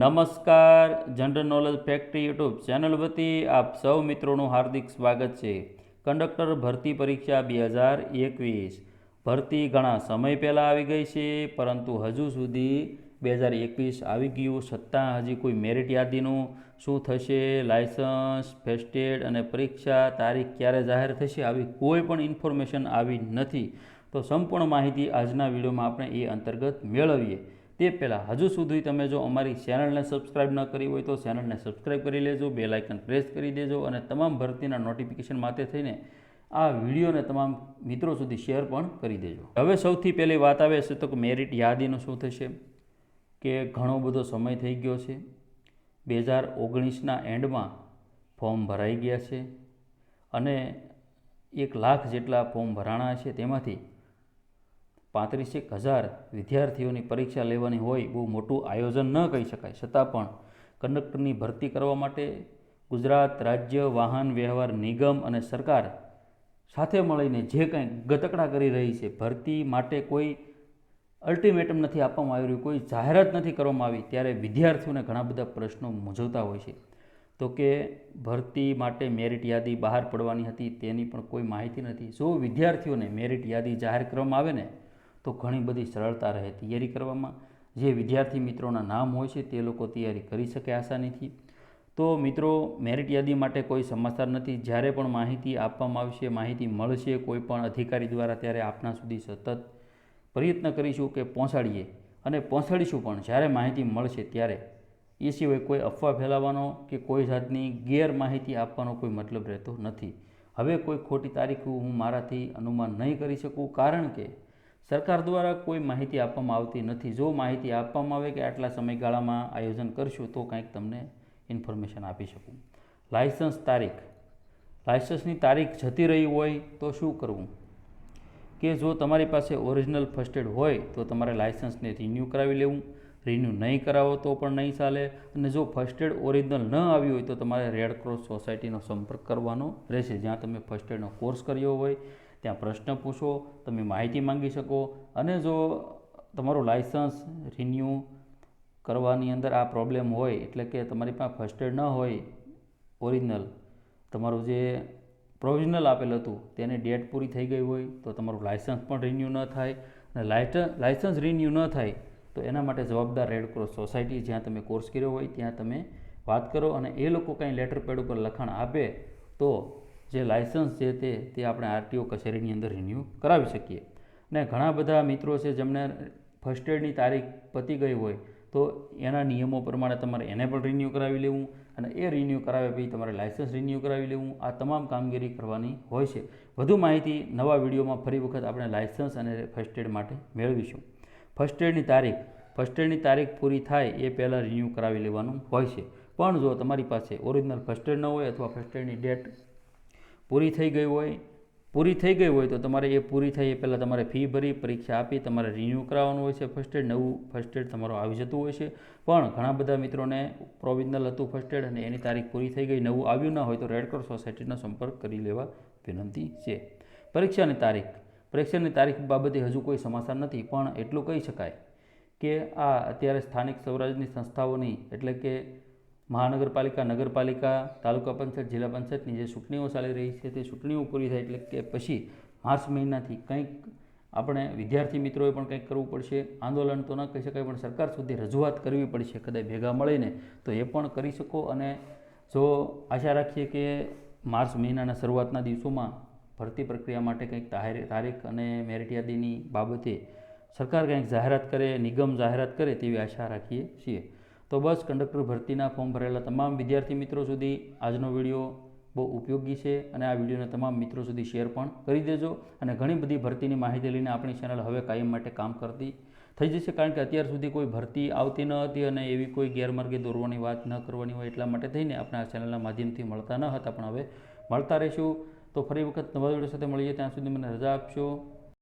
નમસ્કાર general knowledge factory YouTube channel વતી આપ સૌ મિત્રોનું હાર્દિક સ્વાગત છે. કંડક્ટર ભરતી પરીક્ષા બે હજાર એકવીસ. ભરતી ઘણા સમય પહેલાં આવી ગઈ છે, પરંતુ હજુ સુધી બે હજાર એકવીસ આવી ગયું છતાં હજી કોઈ મેરિટ યાદીનું શું થશે લાયસન્સ ફેસ્ટેડ અને પરીક્ષા તારીખ ક્યારે જાહેર થશે આવી કોઈ પણ ઇન્ફોર્મેશન આવી નથી. તો સંપૂર્ણ માહિતી આજના વિડીયોમાં આપણે એ અંતર્ગત મેળવીએ. તે પહેલાં હજુ સુધી તમે જો અમારી ચેનલને સબસ્ક્રાઇબ ન કરી હોય તો ચેનલને સબસ્ક્રાઇબ કરી લેજો બે લાઇકન પ્રેસ કરી દેજો અને તમામ ભરતીના નોટિફિકેશન માટે થઈને આ વિડીયોને તમામ મિત્રો સુધી શેર પણ કરી દેજો. હવે સૌથી પહેલી વાત આવે છે તો મેરિટ યાદીનું શું થશે? કે ઘણો બધો સમય થઈ ગયો છે. બે હજાર ઓગણીસના એન્ડમાં ફોર્મ ભરાઈ ગયા છે અને એક લાખ જેટલા ફોર્મ ભરાણા છે તેમાંથી પાંત્રીસેક હજાર વિદ્યાર્થીઓની પરીક્ષા લેવાની હોય બહુ મોટું આયોજન ન કહી શકાય. છતાં પણ કંડક્ટરની ભરતી કરવા માટે ગુજરાત રાજ્ય વાહન વ્યવહાર નિગમ અને સરકાર સાથે મળીને જે કંઈ ગતકડા કરી રહી છે, ભરતી માટે કોઈ અલ્ટિમેટમ નથી આપવામાં આવી રહ્યું, કોઈ જાહેરાત નથી કરવામાં આવી, ત્યારે વિદ્યાર્થીઓને ઘણા બધા પ્રશ્નો મૂંઝવતા હોય છે. તો કે ભરતી માટે મેરિટ યાદી બહાર પડવાની હતી તેની પણ કોઈ માહિતી નથી. જો વિદ્યાર્થીઓને મેરિટ યાદી જાહેર કરવામાં આવે ને તો ઘણી બધી સરળતા રહે તૈયારી કરવામાં. જે વિદ્યાર્થી મિત્રોના નામ હોય છે તે લોકો તૈયારી કરી શકે આસાનીથી. તો મિત્રો, મેરિટ યાદી માટે કોઈ સમાચાર નથી. જ્યારે પણ માહિતી આપવામાં આવશે, માહિતી મળશે, કોઈ પણ અધિકારી દ્વારા, ત્યારે આપના સુધી સતત પ્રયત્ન કરીશું કે પહોંચાડીએ અને પહોંચાડીશું પણ. જ્યારે માહિતી મળશે ત્યારે. એ સિવાય કોઈ અફવા ફેલાવવાનો કે કોઈ જાતની ગેરમાહિતી આપવાનો કોઈ મતલબ રહેતો નથી. હવે કોઈ ખોટી તારીખ હું મારાથી અનુમાન નહીં કરી શકું, કારણ કે સરકાર દ્વારા કોઈ માહિતી આપવામાં આવતી નથી. જો માહિતી આપવામાં આવે કે આટલા સમયગાળામાં આયોજન કરશું, તો કંઈક તમને ઇન્ફોર્મેશન આપી શકું. લાયસન્સ તારીખ. લાયસન્સની તારીખ જતી રહી હોય તો શું કરવું? કે જો તમારી પાસે ઓરિજિનલ ફર્સ્ટ એડ હોય, તો તમારે લાયસન્સને રિન્યૂ કરાવી લેવું. રિન્યૂ નહીં કરાવો તો પણ નહીં ચાલે. અને જો ફર્સ્ટ એડ ઓરિજિનલ ન આવ્યું હોય, તો તમારે રેડ ક્રોસ સોસાયટીનો સંપર્ક કરવાનો રહેશે. જ્યાં તમે ફર્સ્ટ એડનો કોર્સ કર્યો હોય ત્યાં પ્રશ્ન પૂછો, તમે માહિતી માંગી શકો અને જો તમારું લાઇસન્સ રિન્યૂ કરવાની અંદર આ પ્રોબ્લેમ હોય, એટલે કે તમારી પાસે ફર્સ્ટ એડ ન હોય ઓરિજિનલ તમારું જે પ્રોવિઝનલ આપેલ હતું, તેની ડેટ પૂરી થઈ ગઈ હોય, તો તમારું લાઇસન્સ પણ રિન્યૂ ન થાય અને લાઇસન્સ રિન્યૂ ન થાય, તો એના માટે જવાબદાર રેડ ક્રોસ સોસાયટી જ્યાં તમે કોર્સ કર્યો હોય, ત્યાં તમે વાત કરો અને એ લોકો કંઈ લેટર પેડ ઉપર લખાણ આપે, તો જે લાયસન્સ છે તે તે આપણે આરટીઓ કચેરીની અંદર રિન્યૂ કરાવી શકીએ. અને ઘણા બધા મિત્રો છે, જેમને ફર્સ્ટ એડની તારીખ પતી ગઈ હોય, તો એના નિયમો પ્રમાણે તમારે એને પણ રિન્યૂ કરાવી લેવું અને એ રિન્યૂ કરાવ્યા પછી તમારે લાયસન્સ રિન્યૂ કરાવી લેવું. આ તમામ કામગીરી કરવાની હોય છે. વધુ માહિતી નવા વિડીયોમાં ફરી વખત આપણે લાયસન્સ અને ફર્સ્ટ એડ માટે મેળવીશું. ફર્સ્ટ એડની તારીખ ફર્સ્ટ એડની તારીખ પૂરી થાય એ પહેલાં રિન્યૂ કરાવી લેવાનું હોય છે. પણ જો તમારી પાસે ઓરિજિનલ ફર્સ્ટ એડ ન હોય અથવા ફર્સ્ટ એડની ડેટ પૂરી થઈ ગઈ હોય, પૂરી થઈ ગઈ હોય તો તમારે એ પૂરી થઈ એ પહેલાં તમારે ફી ભરી, પરીક્ષા આપી, તમારે રિન્યૂ કરાવવાનું હોય છે ફર્સ્ટ એડ નવું ફર્સ્ટ એડ તમારું આવી જતું હોય છે. પણ ઘણા બધા મિત્રોને પ્રોવિઝનલ હતું ફર્સ્ટ એડ અને એની તારીખ પૂરી થઈ ગઈ, નવું આવ્યું ન હોય તો રેડક્રોસ સોસાયટીનો સંપર્ક કરી લેવા વિનંતી છે. પરીક્ષાની તારીખ પરીક્ષાની તારીખ બાબતે હજુ કોઈ સમાચાર નથી, પણ એટલું કહી શકાય કે આ અત્યારે સ્થાનિક સ્વરાજની સંસ્થાઓની, એટલે કે મહાનગરપાલિકા, નગરપાલિકા, તાલુકા પંચાયત, જિલ્લા પંચાયતની જે ચૂંટણીઓ ચાલી રહી છે તે ચૂંટણીઓ પૂરી થાય એટલે કે પછી માર્ચ મહિનાથી કંઈક આપણે વિદ્યાર્થી મિત્રોએ પણ કંઈક કરવું પડશે. આંદોલન તો ન કહી શકાય, પણ સરકાર સુધી રજૂઆત કરવી પડશે. કદાચ ભેગા મળીને તો એ પણ કરી શકો. અને જો આશા રાખીએ કે માર્ચ મહિનાના શરૂઆતના દિવસોમાં ભરતી પ્રક્રિયા માટે કંઈક તારીખ અને મેરિટ યાદીની બાબતે સરકાર કંઈક જાહેરાત કરે, નિગમ જાહેરાત કરે તેવી આશા રાખીએ છીએ. તો બસ કંડક્ટર ભરતીના ફોર્મ ભરેલા તમામ વિદ્યાર્થી મિત્રો સુધી આજનો વીડિયો બહુ ઉપયોગી છે અને આ વિડીયોને તમામ મિત્રો સુધી શેર પણ કરી દેજો અને ઘણી બધી ભરતીની માહિતી લઈને આપણી ચેનલ હવે કાયમ માટે કામ કરતી થઈ જશે કારણ કે અત્યાર સુધી કોઈ ભરતી આવતી ન હતી અને એવી કોઈ ગેરમાર્ગે દોરવાની વાત ન કરવાની હોય એટલા માટે થઈને આપણે આ ચેનલના માધ્યમથી મળતા ન હતા, પણ હવે મળતા રહીશું. તો ફરી વખત નવા વીડિયો સાથે મળીએ, ત્યાં સુધી મને રજા આપશો